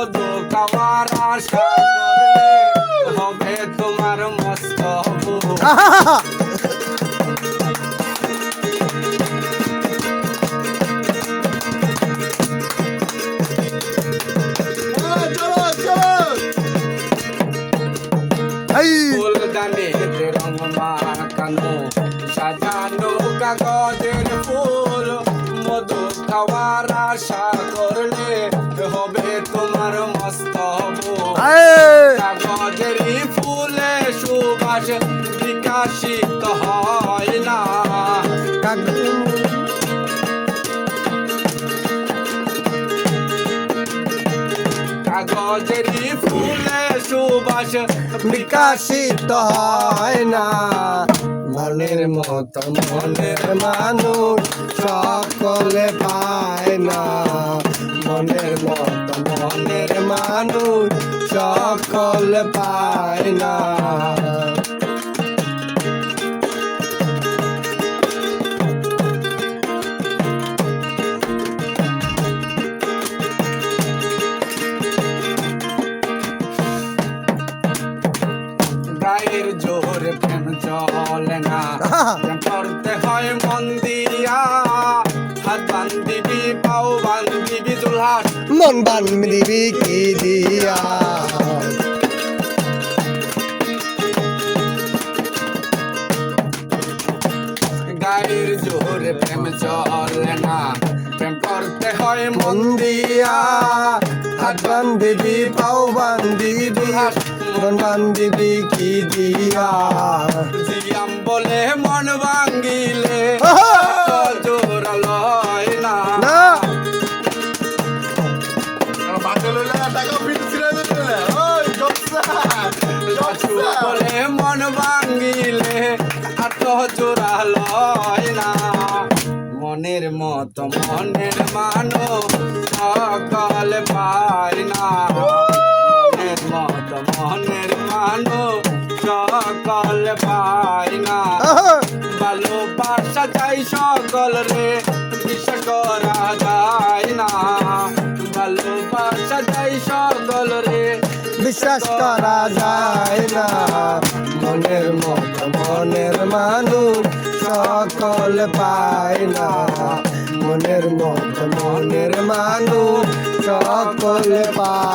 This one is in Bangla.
মধু খাওয়ার আশা করলে হবে তোমার মস্ত রং মাখানো সাজানো কাগজের ফুল মধু খাওয়ার আশা করলে কাগজেরই ফুলে সুবাস, বিকাশিত হয় না। কাগজেরই ফুলে সুবাস, বিকাশিত হয় না। মনের মত মনের মানুষ সকলে পায় না। মনের মত মনের মানুষ সকলে পায় না। গায়ের জোরে প্রেম চলে না। করতে হয় মন দিয়া। হাত বান্দিবি পাও বান্দিবি জুলহাস মন বান দিবি কি দিয়া? গায়ের জোরে প্রেম চলে না প্রেম করতে হয় মন দিয়া। হাত দিবি পাও বান দিবি মন বান দিবি কি দিয়া? জিয়াম বলে মন ভাঙ্গিলে বলে মন ভাঙ্গিলে আত জোড়া লয় না। মনের মতো মনের মানো সকল পায় না। মনের মতো মনের মানো সকল পায় না! ভালোবাসা চাই সকল রে বিশ্বাস করা যায় না। ভালোবাসা চাই সকল রে বিশ্বাস করা যায় না। মনের মত, মনের মানুষ সকল পায় না। মনের মত, মনের মানুষ সকল পায়